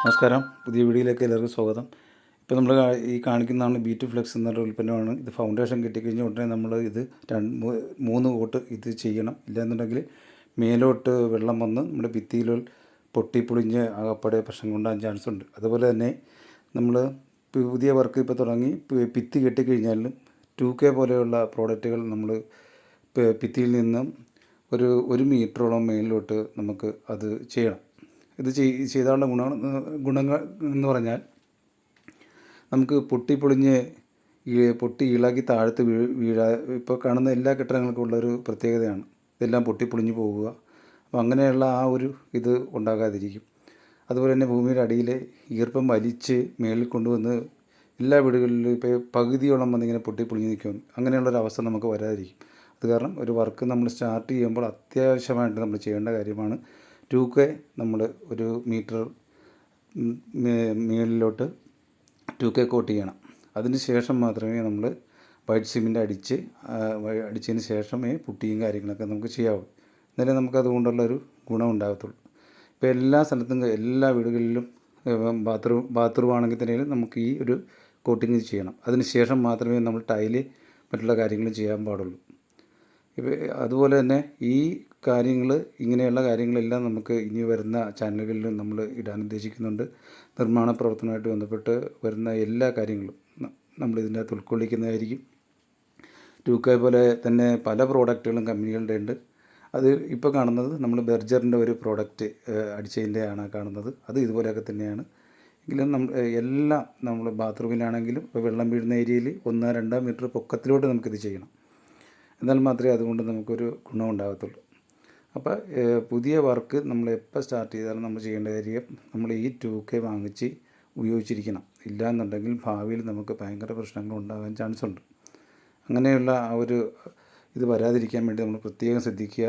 നമസ്കാരം. പുതിയ വീഡിയോയിലേക്ക് എല്ലാവർക്കും സ്വാഗതം. ഇപ്പോൾ നമ്മൾ ഈ കാണിക്കുന്നതാണ് ബി ടു ഫ്ലെക്സ് എന്നൊരു ഉൽപ്പന്നമാണ്. ഇത് ഫൗണ്ടേഷൻ കിട്ടിക്കഴിഞ്ഞ ഉടനെ നമ്മൾ ഇത് രണ്ട് മൂന്ന് കോട്ട് ഇത് ചെയ്യണം. ഇല്ലയെന്നുണ്ടെങ്കിൽ മേലോട്ട് വെള്ളം വന്ന് നമ്മുടെ ഭിത്തിയിൽ പൊട്ടിപ്പൊളിഞ്ഞ് ആകപ്പാടെ പ്രശ്നം കൊണ്ടാൻ ചാൻസ് ഉണ്ട്. അതുപോലെ തന്നെ നമ്മൾ പുതിയ വർക്ക് ഇപ്പോൾ തുടങ്ങി ഭിത്തി കെട്ടിക്കഴിഞ്ഞാലും ടു കെ പോലെയുള്ള പ്രോഡക്റ്റുകൾ നമ്മൾ ഭിത്തിയിൽ നിന്നും ഒരു ഒരു മീറ്ററോളം മേലിലോട്ട് നമുക്ക് അത് ചെയ്യണം. ഇത് ചെയ് ചെയ്താലുള്ള ഗുണം ഗുണങ്ങൾ എന്ന് പറഞ്ഞാൽ നമുക്ക് പൊട്ടിപ്പൊളിഞ്ഞ് പൊട്ടി ഇളകി താഴത്ത് വീ വീഴാ ഇപ്പോൾ കാണുന്ന എല്ലാ കെട്ടിടങ്ങൾക്കും ഉള്ളൊരു പ്രത്യേകതയാണ്. ഇതെല്ലാം പൊട്ടിപ്പൊളിഞ്ഞ് പോവുക അപ്പോൾ അങ്ങനെയുള്ള ആ ഒരു ഇത് ഉണ്ടാകാതിരിക്കും. അതുപോലെ തന്നെ ഭൂമിയുടെ അടിയിലെ ഈർപ്പം വലിച്ച് മേളിൽ കൊണ്ടുവന്ന് എല്ലാ വീടുകളിലും ഇപ്പോൾ പകുതിയോളം വന്നിങ്ങനെ പൊട്ടിപ്പൊളിഞ്ഞ് നിൽക്കും. അങ്ങനെയുള്ളൊരു അവസ്ഥ നമുക്ക് വരാതിരിക്കും. അത് കാരണം ഒരു വർക്ക് നമ്മൾ സ്റ്റാർട്ട് ചെയ്യുമ്പോൾ അത്യാവശ്യമായിട്ട് നമ്മൾ ചെയ്യേണ്ട കാര്യമാണ് ടു കെ നമ്മൾ ഒരു മീറ്റർ മുകളിലോട്ട് ടു കെ കോട്ട് ചെയ്യണം. അതിന് ശേഷം മാത്രമേ നമ്മൾ വൈറ്റ് സിമെന്റ് അടിച്ച് അടിച്ചതിന് ശേഷമേ പുട്ടിയും കാര്യങ്ങളൊക്കെ നമുക്ക് ചെയ്യാവൂ. എന്നാലേ നമുക്ക് അതുകൊണ്ടുള്ളൊരു ഗുണം ഉണ്ടാകത്തുള്ളൂ. ഇപ്പോൾ എല്ലാ സ്ഥലത്തും എല്ലാ വീടുകളിലും ബാത്റൂം ബാത്റൂം ആണെങ്കിൽ തന്നെ നമുക്ക് ഈ ഒരു കോട്ടിങ് ചെയ്യണം. അതിന് ശേഷം മാത്രമേ നമ്മൾ ടൈൽ മറ്റുള്ള കാര്യങ്ങൾ ചെയ്യാൻ പാടുള്ളൂ. അതുപോലെ തന്നെ ഈ കാര്യങ്ങൾ ഇങ്ങനെയുള്ള കാര്യങ്ങളെല്ലാം നമുക്ക് ഇനി വരുന്ന ചാനലുകളിൽ നമ്മൾ ഇടാൻ ഉദ്ദേശിക്കുന്നുണ്ട്. നിർമ്മാണ പ്രവർത്തനമായിട്ട് ബന്ധപ്പെട്ട് വരുന്ന എല്ലാ കാര്യങ്ങളും നമ്മൾ ഇതിന്റെ അകത്ത് ഉൾക്കൊള്ളിക്കുന്നതായിരിക്കും. ടൂക്കെ പോലെ തന്നെ പല പ്രോഡക്റ്റുകളും കമ്പനികളുടെ ഉണ്ട്. അത് ഇപ്പോൾ കാണുന്നത് നമ്മൾ ബെർജറിന്റെ ഒരു പ്രോഡക്റ്റ് അടിച്ചതിന്റെ ആണ് കാണുന്നത്. അത് ഇതുപോലെയൊക്കെ തന്നെയാണ്. എങ്കിലും നമ്മൾ എല്ലാം നമ്മൾ ബാത്റൂമിലാണെങ്കിലും ഇപ്പോൾ വെള്ളം വീഴുന്ന ഏരിയയിൽ ഒന്നോ രണ്ടോ മീറ്റർ പൊക്കത്തിലോട്ട് നമുക്കിത് ചെയ്യണം. എന്നാൽ മാത്രമേ അതുകൊണ്ട് നമുക്കൊരു ഗുണം ഉണ്ടാകത്തുള്ളൂ. അപ്പോൾ പുതിയ വർക്ക് നമ്മൾ എപ്പോൾ സ്റ്റാർട്ട് ചെയ്താലും നമ്മൾ ചെയ്യേണ്ട കാര്യം നമ്മൾ ഈ ടു കെ വാങ്ങിച്ച് ഉപയോഗിച്ചിരിക്കണം. ഇല്ലയെന്നുണ്ടെങ്കിൽ ഭാവിയിൽ നമുക്ക് ഭയങ്കര പ്രശ്നങ്ങൾ ഉണ്ടാകാൻ ചാൻസ് ഉണ്ട് അങ്ങനെയുള്ള ആ ഒരു ഇത് വരാതിരിക്കാൻ വേണ്ടി നമ്മൾ പ്രത്യേകം ശ്രദ്ധിക്കുക.